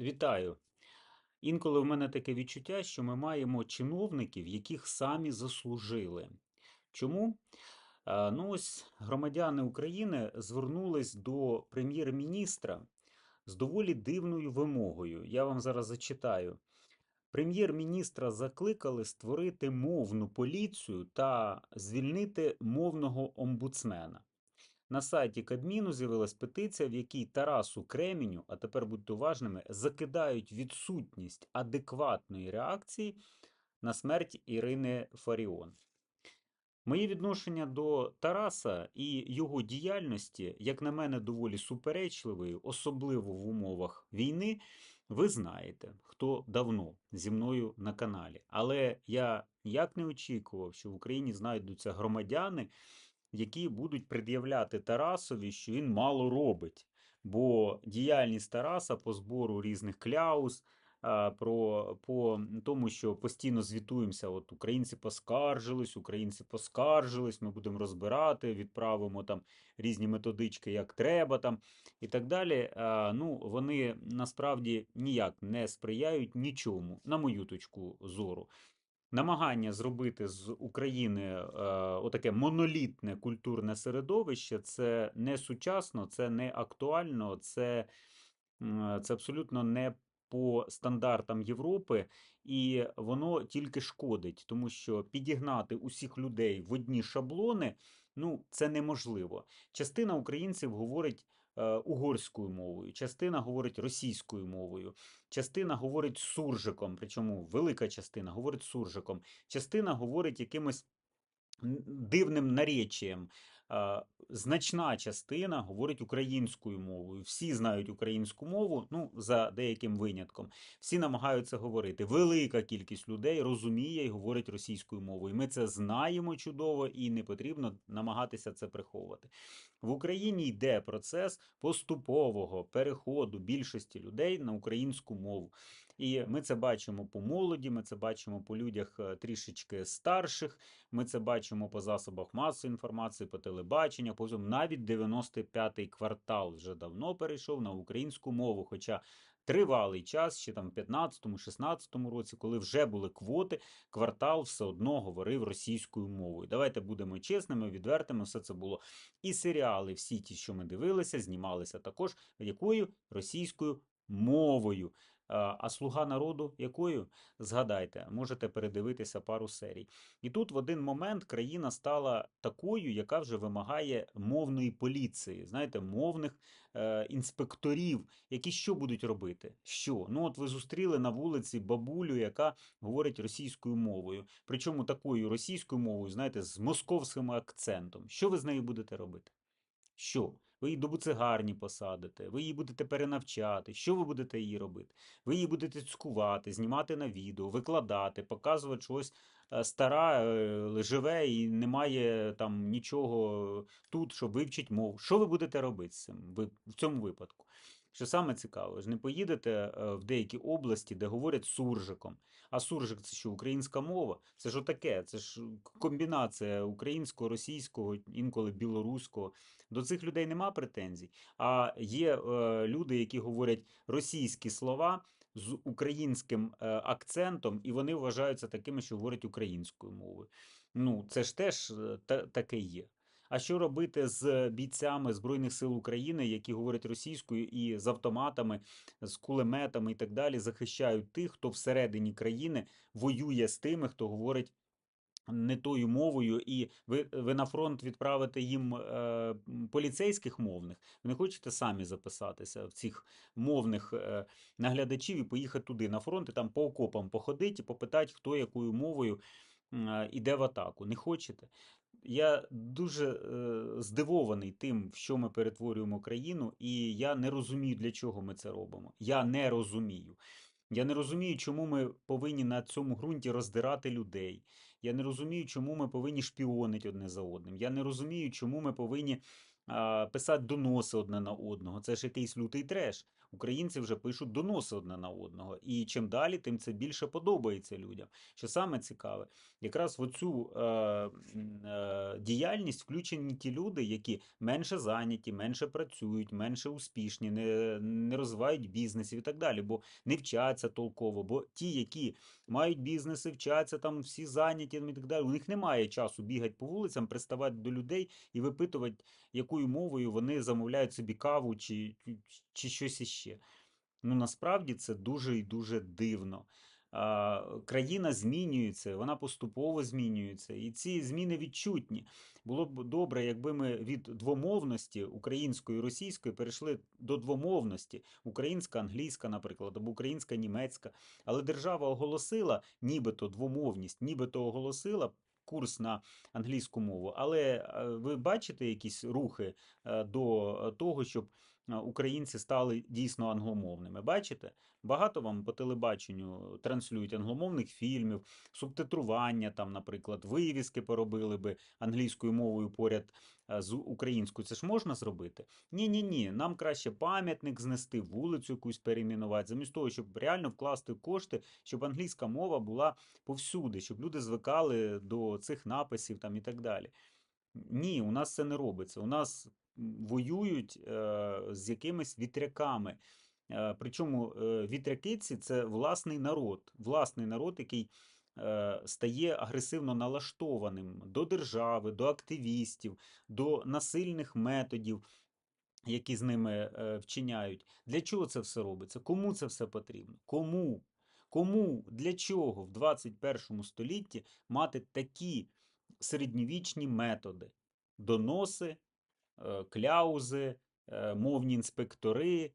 Вітаю. Інколи в мене таке відчуття, що ми маємо чиновників, яких самі заслужили. Чому? Ну, ось громадяни України звернулись до прем'єр-міністра з доволі дивною вимогою. Я вам зараз зачитаю. Прем'єр-міністра закликали створити мовну поліцію та звільнити мовного омбудсмена. На сайті Кабміну з'явилась петиція, в якій Тарасу Креміню, а тепер будьте уважними, закидають відсутність адекватної реакції на смерть Ірини Фаріон. Моє відношення до Тараса і його діяльності, як на мене, доволі суперечливою, особливо в умовах війни. Ви знаєте, хто давно зі мною на каналі. Але я ніяк не очікував, що в Україні знайдуться громадяни, які будуть пред'являти Тарасові, що він мало робить. Бо діяльність Тараса по збору різних кляус, про по тому, що постійно звітуємося. От українці поскаржились, українці поскаржились, ми будемо розбирати, відправимо там різні методички, як треба там і так далі. Ну, вони насправді ніяк не сприяють нічому, на мою точку зору. Намагання зробити з України е, отаке монолітне культурне середовище це не сучасно, це не актуально, це, м, це абсолютно не по стандартам Європи, і воно тільки шкодить, тому що підігнати усіх людей в одні шаблони ну, це неможливо. Частина українців говорить е, угорською мовою, частина говорить російською мовою, частина говорить суржиком, причому велика частина говорить суржиком, частина говорить якимось дивним наречієм. А, Значна частина говорить українською мовою. Всі знають українську мову, ну за деяким винятком. Всі намагаються говорити. Велика кількість людей розуміє і говорить російською мовою. Ми це знаємо чудово і не потрібно намагатися це приховувати. В Україні йде процес поступового переходу більшості людей на українську мову. І ми це бачимо по молоді, ми це бачимо по людях е, трішечки старших, ми це бачимо по засобах масової інформації, по телебаченню, по всьому. навіть 95-й квартал вже давно перейшов на українську мову. Хоча тривалий час, ще там в 15-16 році, коли вже були квоти, квартал все одно говорив російською мовою. Давайте будемо чесними, відвертими. Все це було. І серіали, всі ті, що ми дивилися, знімалися також якою російською мовою. А а слуга народу якою? Згадайте, можете передивитися пару серій. І тут в один момент країна стала такою, яка вже вимагає мовної поліції, знаєте, мовних е, інспекторів, які що будуть робити? Що? Ну, от ви зустріли на вулиці бабулю, яка говорить російською мовою. Причому такою російською мовою, знаєте, з московським акцентом. Що ви з нею будете робити? Що? Ви її до буцегарні посадите, ви її будете перенавчати. Що ви будете її робити? Ви її будете цькувати, знімати на відео, викладати, показувати щось е, стара, е, живе і немає там нічого тут, щоб вивчити мову. Що ви будете робити з цим в цьому випадку? Що саме цікаве, ж не поїдете е, в деякі області, де говорять суржиком. А суржик це що, українська мова? Це ж отаке, це ж комбінація українського, російського, інколи білоруського. До цих людей нема претензій. А є е, люди, які говорять російські слова з українським е, акцентом, і вони вважаються такими, що говорять українською мовою. Ну, це ж теж е, та, таке є. А що робити з бійцями Збройних сил України, які говорять російською і з автоматами, з кулеметами і так далі, захищають тих, хто всередині країни воює з тими, хто говорить не тою мовою, і ви, ви на фронт відправите їм е, поліцейських мовних. Ви не хочете самі записатися в цих мовних е, наглядачів і поїхати туди на фронт і там по окопам походити і попитати, хто якою мовою е, іде в атаку. Не хочете? Я дуже е, здивований тим, в що ми перетворюємо країну, і я не розумію, для чого ми це робимо. Я не розумію. Я не розумію, чому ми повинні на цьому ґрунті роздирати людей. Я не розумію, чому ми повинні шпіонити одне за одним. Я не розумію, чому ми повинні писати доноси одне на одного. Це ж якийсь лютий треш. українці вже пишуть доноси одне на одного. І чим далі, тим це більше подобається людям. Що саме цікаве, якраз в оцю е, е, діяльність включені ті люди, які менше зайняті, менше працюють, менше успішні, не, не розвивають бізнесів і так далі, бо не вчаться толково. Бо ті, які мають бізнеси, вчаться там всі зайняті там, і так далі, у них немає часу бігати по вулицям, приставати до людей і випитувати, якою мовою вони замовляють собі каву чи, чи щось іще. Ну насправді це дуже і дуже дивно. Країна змінюється, вона поступово змінюється, і ці зміни відчутні. Було б добре, якби ми від двомовності української і російської перейшли до двомовності, українська, англійська, наприклад, або українська, німецька. Але держава оголосила нібито двомовність, нібито оголосила курс на англійську мову. Але ви бачите якісь рухи до того, щоб українці стали дійсно англомовними? Бачите? Багато вам по телебаченню транслюють англомовних фільмів, субтитрування там, наприклад, вивіски поробили би англійською мовою поряд е, з українською. Це ж можна зробити? Ні, ні, ні. Нам краще пам'ятник знести, вулицю якусь перейменувати, замість того, щоб реально вкласти кошти, щоб англійська мова була повсюди, щоб люди звикали до цих написів там і так далі. Ні, у нас це не робиться. У нас воюють е, з якимись вітряками. Е, Причому е, вітрякиці це власний народ, власний народ, який стає агресивно налаштованим до держави, до активістів, до насильних методів, які з ними вчиняють. Для чого це все робиться? Кому це все потрібно? Кому? Кому? Для чого в 21 столітті мати такі середньовічні методи? Доноси, кляузи, е, мовні інспектори.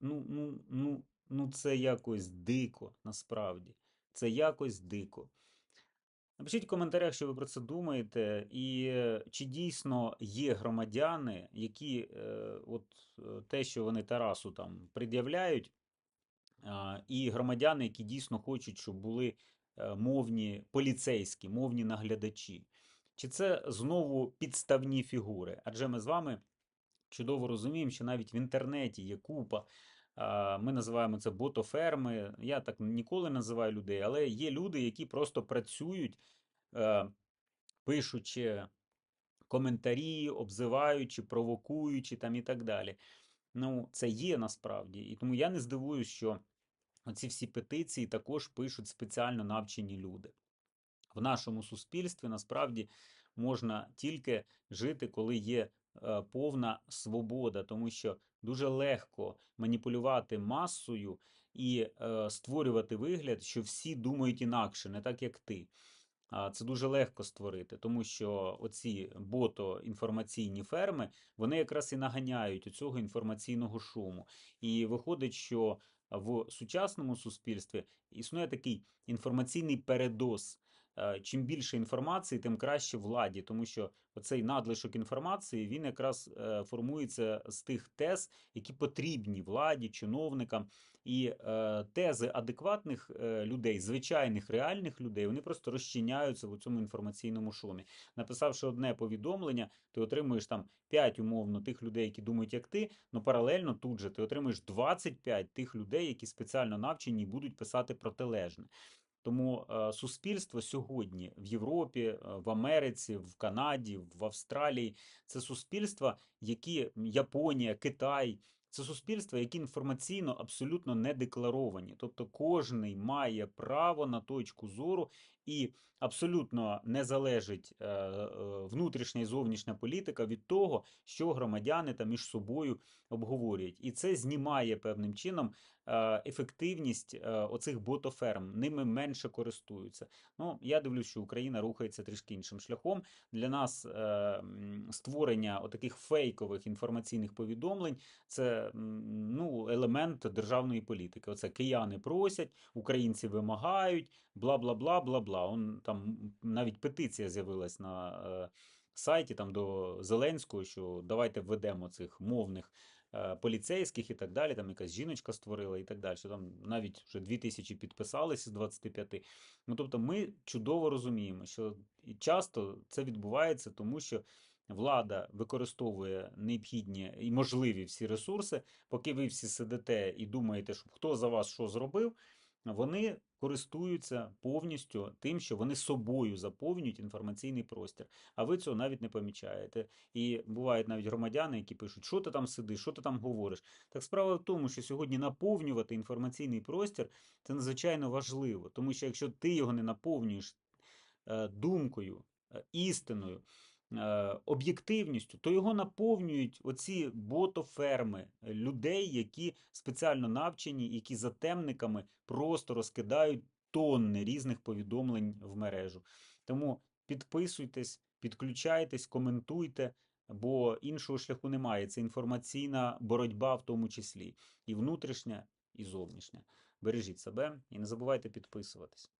Ну, ну, ну, ну, це якось дико, насправді. Це якось дико. Напишіть в коментарях, що ви про це думаєте, і е, чи дійсно є громадяни, які е, от е, те, що вони Тарасу там пред'являють, і громадяни, які дійсно хочуть, щоб були мовні поліцейські, мовні наглядачі. Чи це знову підставні фігури? Адже ми з вами чудово розуміємо, що навіть в інтернеті є купа. Ми називаємо це ботоферми. Я так ніколи не називаю людей, але є люди, які просто працюють, е, пишучи коментарі, обзиваючи, провокуючи там і так далі. Ну, це є насправді. І тому я не здивуюсь, що оці всі петиції також пишуть спеціально навчені люди. В нашому суспільстві насправді можна тільки жити, коли є е, повна свобода, тому що дуже легко маніпулювати масою і е, створювати вигляд, що всі думають інакше, не так як ти. Це дуже легко створити, тому що оці бото-інформаційні ферми вони якраз і наганяють цього інформаційного шуму. І виходить, що в сучасному суспільстві існує такий інформаційний передоз. Е, Чим більше інформації, тим краще владі, тому що оцей надлишок інформації він якраз е, формується з тих тез, які потрібні владі, чиновникам. І е, тези адекватних людей, звичайних реальних людей, вони просто розчиняються в цьому інформаційному шумі. Написавши одне повідомлення, ти отримуєш там 5 умовно тих людей, які думають, як ти, але паралельно тут же ти отримуєш 25 тих людей, які спеціально навчені і будуть писати протилежне. Тому е, суспільство сьогодні в Європі, е, в Америці, в Канаді, в Австралії це суспільства, які Японія, Китай. Це суспільства, які інформаційно абсолютно не декларовані. Тобто кожний має право на точку зору, і абсолютно не залежить е, е, внутрішня і зовнішня політика від того, що громадяни там між собою обговорюють. І це знімає певним чином е, ефективність оцих ботоферм. Ними менше користуються. Ну, я дивлюсь, що Україна рухається трішки іншим шляхом. Для нас створення отаких фейкових інформаційних повідомлень це ну, елемент державної політики. Оце кияни просять, українці вимагають, бла бла бла бла бла. Он там навіть петиція з'явилась на е, сайті там до Зеленського, що давайте введемо цих мовних е, поліцейських і так далі. Там якась жіночка створила і так далі. Що Там навіть вже 2000 підписалися з 25. Ну тобто, ми чудово розуміємо, що часто це відбувається, тому що влада використовує необхідні і можливі всі ресурси, поки ви всі сидите і думаєте, що хто за вас що зробив, вони користуються повністю тим, що вони собою заповнюють інформаційний простір. А ви цього навіть не помічаєте. І бувають навіть громадяни, які пишуть, що ти там сидиш, що ти там говориш. Так справа в тому, що сьогодні наповнювати інформаційний простір це надзвичайно важливо, тому що якщо ти його не наповнюєш е, думкою, е, істиною, об'єктивністю, то його наповнюють оці ботоферми е, людей, які спеціально навчені, які за темниками просто розкидають тонни різних повідомлень в мережу. Тому підписуйтесь, підключайтесь, коментуйте, бо іншого шляху немає. Це інформаційна боротьба, в тому числі, і внутрішня, і зовнішня. Бережіть себе і не забувайте підписуватись.